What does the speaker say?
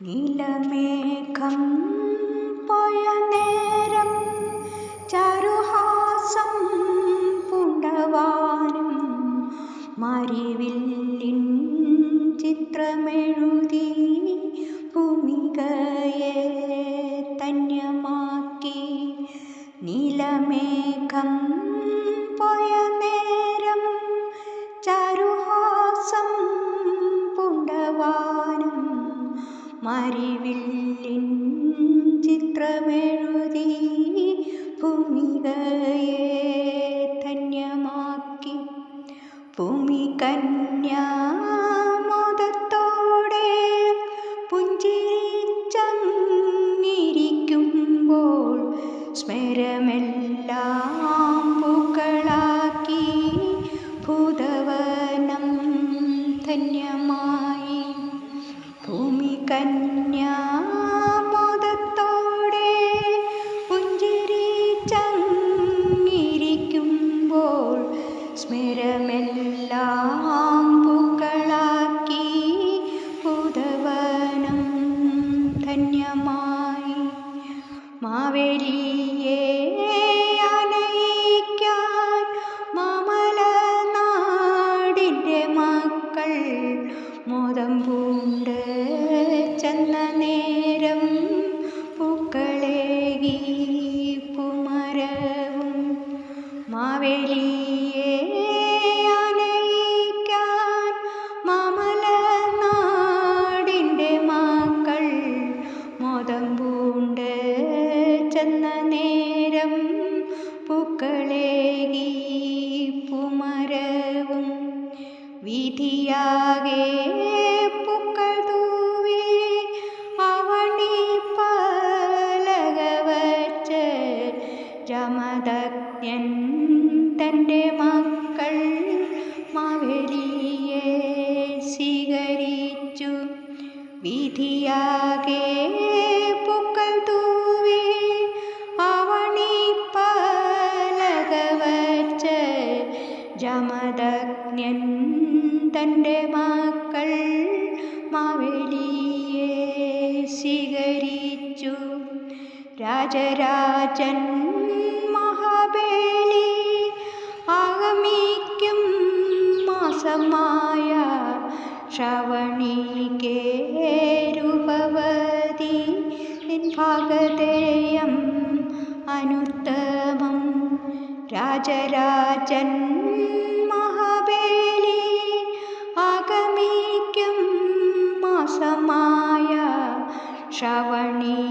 നീലമേഘം പോയ നേരം ചാരുഹാസം പുണ്ടവാനും മരിവില്ലിൻ ചിത്രമെഴുതി ഭൂമികയെ ധന്യമാക്കി നീലമേഘം പോയ മരിവില്ലിൻ ചിത്രമെഴുതി ഭൂമികയെ ധന്യമാക്കി. ഭൂമി കന്യാമോദത്തോടെ മാവേലിയെ അനയിക്കാൻ മാമലനാടിന്റെ മക്കൾ മോദം പൂണ്ട്. ചെന്ന നേരം പൂക്കളേകി പുമരവും മാവേലിയെ നേരം പൂക്കളേകി പുമരവും വിധിയാകെ പൂക്കൾ അവണി പലക വച്ച് ജമദഗ്നൻ തന്റെ മക്കൾ മാവേലിയെ സ്വീകരിച്ചു. വിധിയാകെ പൂക്കൾ തൂവി ജമദഗ്നൻ തന്റെ മക്കൾ മാവേലിയെ സ്വീകരിച്ചു. രാജരാജൻ മഹാബേലി ആഗമിക്കും മാസമായ ശ്രവണികേ രൂപവതി ഭാഗതേയം അനുത്തമം राजराजन् महबेली आगमिक्यं मा श्रवणी